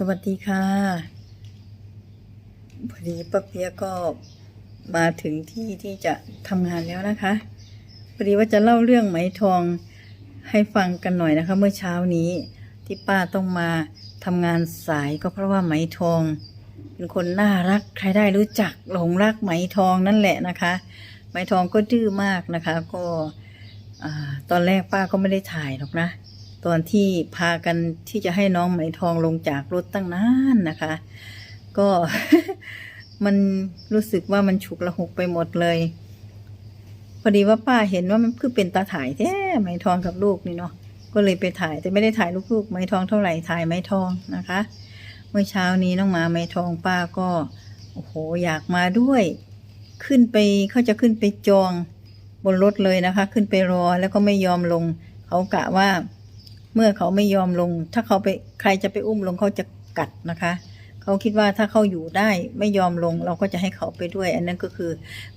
สวัสดีค่ะ พอดีป้าเปียก็มาถึงที่ที่จะทำงานแล้วนะคะ พอดีว่าจะเล่าเรื่องไหมทองให้ฟังกันหน่อยนะคะ เมื่อเช้านี้ที่ป้าต้องมาทำงานสายก็เพราะว่าไหมทอง เป็นคนน่ารักใครได้รู้จักหลงรักไหมทองนั่นแหละนะคะ ไหมทองก็ดื้อมากนะคะ ก็อตอนแรกป้าก็ไม่ได้ถ่ายหรอกนะ ตอนที่พากันที่จะให้น้องไหมทองลงจากรถตั้งนานนะคะ ก็มันรู้สึกว่ามันฉุกละหุกไปหมดเลย พอดีว่าป้าเห็นว่ามันคือเป็นตาถ่ายแท้ไหมทองกับลูกนี่เนาะก็เลยไปถ่ายแต่ไม่ได้ถ่ายลูกๆไหมทองเท่าไหร่ถ่ายไหมทองนะคะ เมื่อเช้านี้น้องหมาไหมทองป้าก็โอ้โหอยากมาด้วย ขึ้นไปเขาจะขึ้นไปจองบนรถเลยนะคะ ขึ้นไปรอแล้วก็ไม่ยอมลงเขากะว่า เมื่อเขาไม่ยอมลง ถ้าเขาไปใครจะไปอุ้มลงเขาจะกัดนะคะ เขาคิดว่าถ้าเขาอยู่ได้ไม่ยอมลง เราก็จะให้เขาไปด้วย อันนั้นก็คือ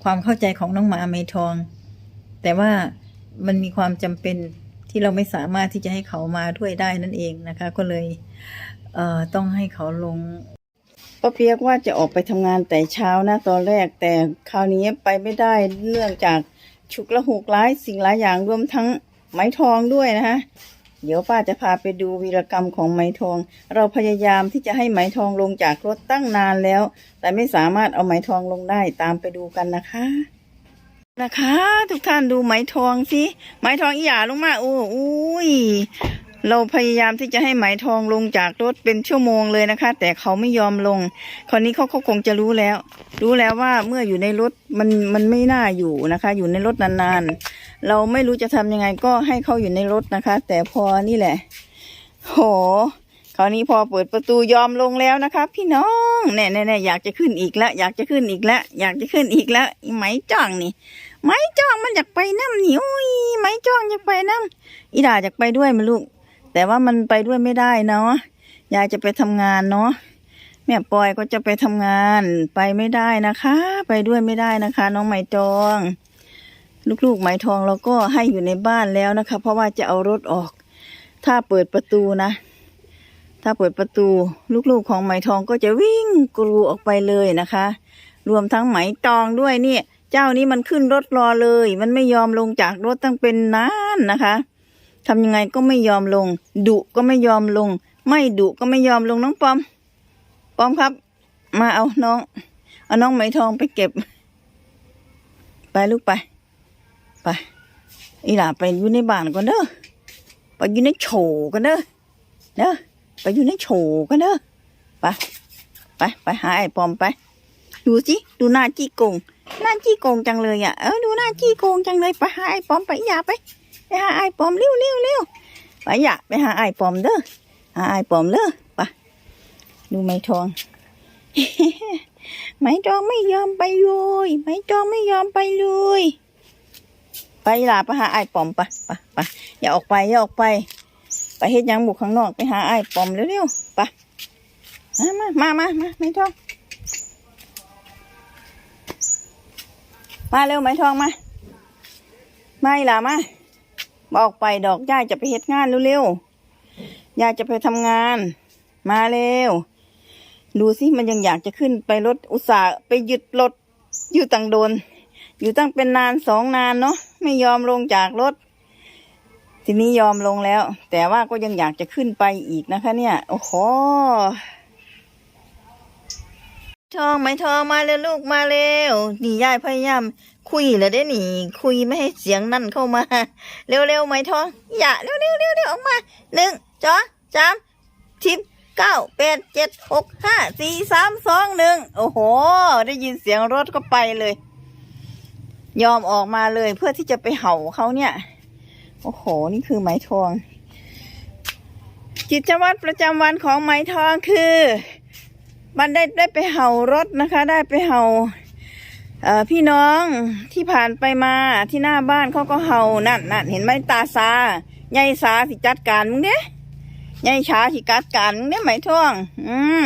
ความเข้าใจของน้องหมาเมทอง แต่ว่ามันมีความจำเป็นที่เราไม่สามารถที่จะให้เขามาด้วยได้นั่นเองนะคะ ก็เลยเอ่อต้องให้เขาลงป้าเปียกว่าจะออกไปทำงานแต่เช้านะตอนแรก แต่คราวนี้ไปไม่ได้เนื่องจากฉุกละหุกร้ายสิ่งหลายอย่างรวมทั้งไม้ทองด้วยนะคะ เดี๋ยวป้าจะพาไปดูวีรกรรมของไหมทอง เราพยายามที่จะให้ไหมทองลงจากรถตั้งนานแล้ว แต่ไม่สามารถเอาไหมทองลงได้ตามไปดูกันนะคะ นะคะ ทุกท่านดูไหมทองสิไหมทองอีหยาลงมาโอ้อุ้ยเราพยายามที่จะให้ไหมทองลงจากรถเป็นชั่วโมงเลยนะคะ แต่เขาไม่ยอมลง คราวนี้เขาเขาคงจะรู้แล้ว รู้แล้วว่าเมื่ออยู่ในรถมันมันไม่น่าอยู่นะคะ อยู่ในรถนานๆ เราไม่รู้จะทำยังไงก็ให้เขาอยู่ในรถนะคะ แต่พอนี่แหละโหคราวนี้พอเปิดประตูยอมลงแล้วนะคะพี่น้องแน่แน่แน่อยากจะขึ้นอีกแล้วอยากจะขึ้นอีกแล้วอยากจะขึ้นอีกแล้วไหมจ้องนี่ไหมจ้องมันอยากไปน้ำนี่อุ้ยไหมจ้องอยากไปน้ำอีดาอยากไปด้วยมั้ยลูก แต่ว่ามันไปด้วยไม่ได้เนาะยายจะไปทำงานเนาะแม่ปอยก็จะไปทำงานไปไม่ได้นะคะ ไปด้วยไม่ได้นะคะ น้องไหมจอง ลูกๆไหมทองเราก็ให้อยู่ในบ้านแล้วนะคะ เพราะว่าจะเอารถออก ถ้าเปิดประตูนะ ถ้าเปิดประตู ลูกๆของไหมทองก็จะวิ่งกรูออกไปเลยนะคะ รวมทั้งไหมตองด้วยเนี่ย เจ้านี้มันขึ้นรถรอเลย มันไม่ยอมลงจากรถตั้งเป็นนานนะคะทำยังไงก็ไม่ยอมลง ดุก็ไม่ยอมลง ไม่ดุก็ไม่ยอมลงน้องปอม ปอมครับ มาเอาน้อง เอาน้องไหมทองไปเก็บ ไปลูกไป ไปอีหล่าไปอยู่ในบ้านก่อนเด้อไปอยู่ในโฉกันเด้อเด้อไปอยู่ในโฉกันเด้อไปไปไปหาไอ้ปอมไป ดูสิดูหน้าจี้โกงหน้าจี้โกงจังเลยอะเออดูหน้าจี้โกงจังเลยไปหาไอ้ปอมไปอย่าไปไปหาไอ้ปอมเร็วเร็วเร็วไปอย่าไปหาไอ้ปอมเด้อหาไอ้ปอมเด้อไปดูไม้ทองไม้ทองไม่ยอมไปเลยไม้ทองไม่ยอมไปเลย ไปล่ะไปหาไอ้ปอมไปไปไปอย่าออกไปอย่าออกไป ไปเฮ็ดยังบุกข้างนอกไปหาไอ้ปอมเร็วๆไปมามามามาไม้ทอง มาเร็วไม้ทองมามาอีหล่ะมาบอกไปดอกย่าจะไปเฮ็ดงานเร็วๆย่าจะไปทำงาน มาเร็วดูสิมันยังอยากจะขึ้นไปรถอุตส่าห์ไปหยุดรถอยู่ตั้งโดน อยู่ตั้งเป็นนานสองนานเนาะ ไม่ยอมลงจากรถ ทีนี้ยอมลงแล้ว แต่ว่าก็ยังอยากจะขึ้นไปอีกนะคะ เนี่ย โอ้โหทองไหมทองมาเร็วลูกมาเร็วนี่ยายพยายามคุยแล้วได้หนิคุยไม่ให้เสียงนั่นเข้ามา เร็วๆไหมทองอย่าเร็วๆเร็วๆเร็วออกมาหนึ่งสองสามสิบเก้าแปดเจ็ดหกห้าสี่สามสองหนึ่งโอ้โห ได้ยินเสียงรถก็ไปเลย ยอมออกมาเลยเพื่อที่จะไปเห่าเขาเนี่ย โอ้โห นี่คือไหมทอง กิจวัตรประจำวันของไหมทองคือ มันได้ได้ไปเห่ารถนะคะ ได้ไปเห่าพี่น้องที่ผ่านไปมาที่หน้าบ้านเขาก็เห่านั่นนั่นเห็นไหมตาซายายสาสิจัดการมึงเด้ยายชาสิจัดการมึงเด้ไหมท่อง อืม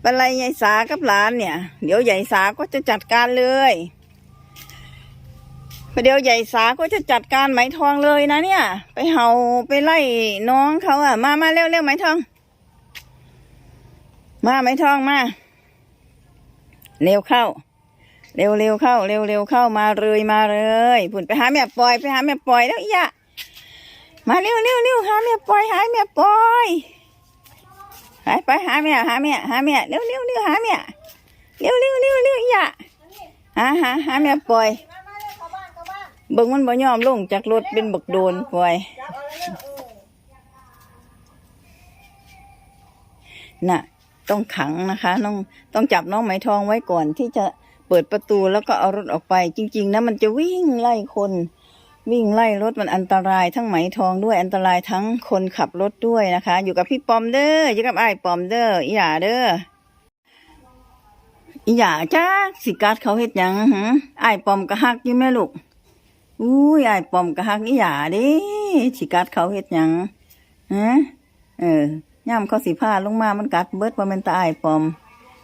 เป็นไรยายสากับหลานเนี่ย เดี๋ยวยายสาก็จะจัดการเลย ประเดี๋ยวยายสาก็จะจัดการไหมทองเลยนะเนี่ย ไปเห่าไปไล่น้องเขาอะ มามาเร็วเร็วไหมทอง มาไหมทองมา เร็วเข้า เร็วเร็วเข้า เร็วเร็วเข้ามาเลยมาเลยผุนไปหาแม่ปล่อยไปหาแม่ปล่อยแล้วอีอะมาเร็วเร็วเร็วหาแม่ปล่อยหาแม่ปล่อยไปไปหาแม่หาแม่หาแม่เร็วเร็วเร็วหาแม่เร็วเร็วเร็วเร็วอีอะหาหาหาแม่ปล่อย เบิ่งมันบ่ยอมลงจากรถเป็นบักโดนปอยน่ะ ต้องขังนะคะ ต้องต้องจับน้องไหมทองไว้ก่อนที่จะเปิดประตูแล้วก็เอารถออกไป จริง ๆนะมันจะวิ่งไล่คน วิ่งไล่รถมันอันตรายทั้งไหมทองด้วยอันตรายทั้งคนขับรถด้วยนะคะ อยู่กับพี่ปอมเด้ออยู่กับไอ้ปอมเด้ออีหยาเด้ออีหยาจ้าสิกัดเขาเฮ็ดหยังหึไอ้ปอมกะฮักยู่แม่ลูก อุ้ยไอ้ปอมกะฮักอีหยาเด้สิกัดเขาเฮ็ดหยังฮะเออย่ำเขาสิผ้าลงมามันกัดเบิดว่ามันตายปอม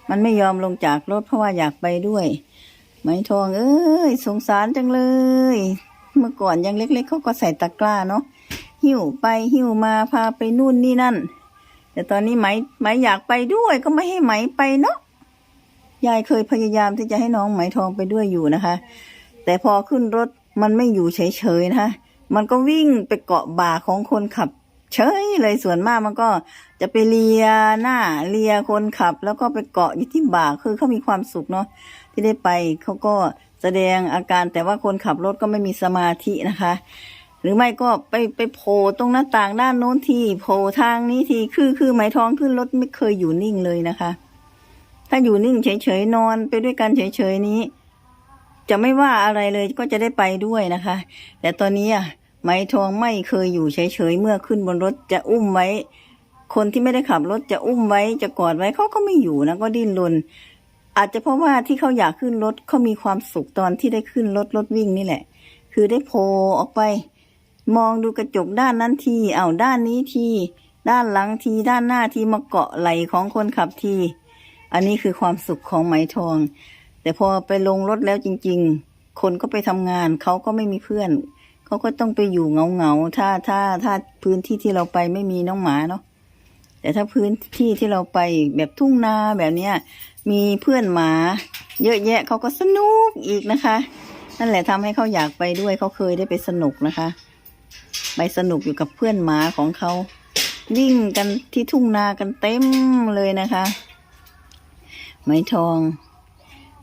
มันไม่ยอมลงจากรถเพราะว่าอยากไปด้วยไหมทอง เอ้ยสงสารจังเลย เมื่อก่อนยังเล็ก ๆเขาก็ใส่ตะกร้าเนาะหิ้วไปหิ้วมาพาไปนู่นนี่นั่น แต่ตอนนี้ไหมไหมอยากไปด้วยก็ไม่ให้ไหมไปเนาะยายเคยพยายามที่จะให้น้องไหมทองไปด้วยอยู่นะคะ แต่พอขึ้นรถ มันไม่อยู่เฉยๆนะคะมันก็วิ่งไปเกาะบ่าของคนขับ เฉยเลยส่วนมากมันก็จะไปเลียหน้าเลียคนขับ แล้วก็ไปเกาะอยู่ที่บ่าคือเขามีความสุขเนาะที่ได้ไปเขาก็แสดงอาการแต่ว่าคนขับรถก็ไม่มีสมาธินะคะ หรือไม่ก็ไปไปโผล่ตรงหน้าต่างด้านโน้นทีโผล่ทางนี้ทีคือคือไหมทองขึ้นรถไม่เคยอยู่นิ่งเลยนะคะ ถ้าอยู่นิ่งเฉยๆนอนไปด้วยกันเฉยๆนี้ จะไม่ว่าอะไรเลยก็จะได้ไปด้วยนะคะ แต่ตอนนี้อะไหมทองไม่เคยอยู่เฉยๆเมื่อขึ้นบนรถจะอุ้มไว้ คนที่ไม่ได้ขับรถจะอุ้มไว้จะกอดไว้เขาก็ไม่อยู่นะก็ดิ้นรนอาจจะเพราะว่าที่เขาอยากขึ้นรถเขามีความสุขตอนที่ได้ขึ้นรถรถวิ่งนี่แหละ คือได้โผล่ออกไป มองดูกระจกด้านนั้นทีเอาด้านนี้ที ด้านหลังทีด้านหน้าทีมาเกาะไหลของคนขับที อันนี้คือความสุขของไหมทอง แต่พอไปลงรถแล้วจริง ๆ คนก็ไปทำงานเขาก็ไม่มีเพื่อน เขาก็ต้องไปอยู่เงาๆถ้าถ้าถ้าพื้นที่ที่เราไปไม่มีน้องหมาเนาะแต่ถ้าพื้นที่ที่เราไปแบบทุ่งนาแบบเนี้ยมีเพื่อนหมา เยอะแยะเขาก็สนุกอีกนะคะ นั่นแหละทำให้เขาอยากไปด้วยเขาเคยได้ไปสนุกนะคะ ไปสนุกอยู่กับเพื่อนหมาของเขาวิ่งกันที่ทุ่งนากันเต็มเลยนะคะ ไม้ทอง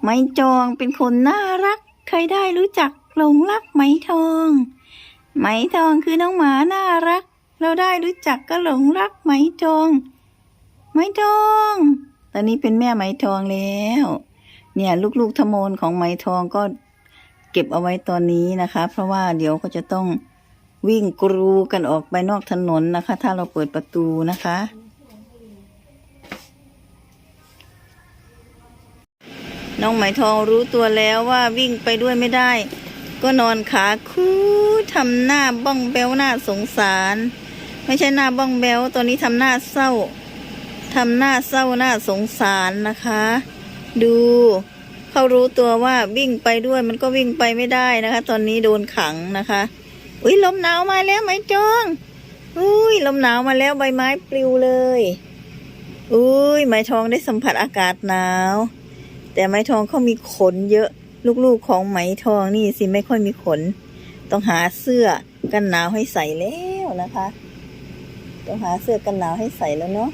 ไม้จองเป็นคนน่ารัก ใครได้รู้จักหลงรักไม้ทอง ไม้ทองคือน้องหมาน่ารัก เราได้รู้จักก็หลงรักไม้ทอง ไม้ทอง ตอนนี้เป็นแม่ไม้ทองแล้ว เนี่ยลูกๆทมนของไม้ทองก็เก็บเอาไว้ตอนนี้นะคะ เพราะว่าเดี๋ยวเขาจะต้องวิ่งกรูกันออกไปนอกถนนนะคะ ถ้าเราเปิดประตูนะคะ น้องไหมทองรู้ตัวแล้วว่าวิ่งไปด้วยไม่ได้ ก็นอนขาคู่ทำหน้าบ้องแบวหน้าสงสาร ไม่ใช่หน้าบ้องแบวตัวนี้ทำหน้าเศร้าทำหน้าเศร้าหน้าสงสารนะคะ ดูเขารู้ตัวว่าวิ่งไปด้วยมันก็วิ่งไปไม่ได้นะคะ ตอนนี้โดนขังนะคะ อุ้ยลมหนาวมาแล้วไหมจองอุ้ยลมหนาวมาแล้วใบไม้ปลิวเลย อุ้ยไหมทองได้สัมผัสอากาศหนาว แต่ไหมทองเขามีขนเยอะ ลูกๆของไหมทองนี่สิไม่ค่อยมีขน ต้องหาเสื้อกันหนาวให้ใส่แล้วนะคะ ต้องหาเสื้อกันหนาวให้ใส่แล้วเนาะ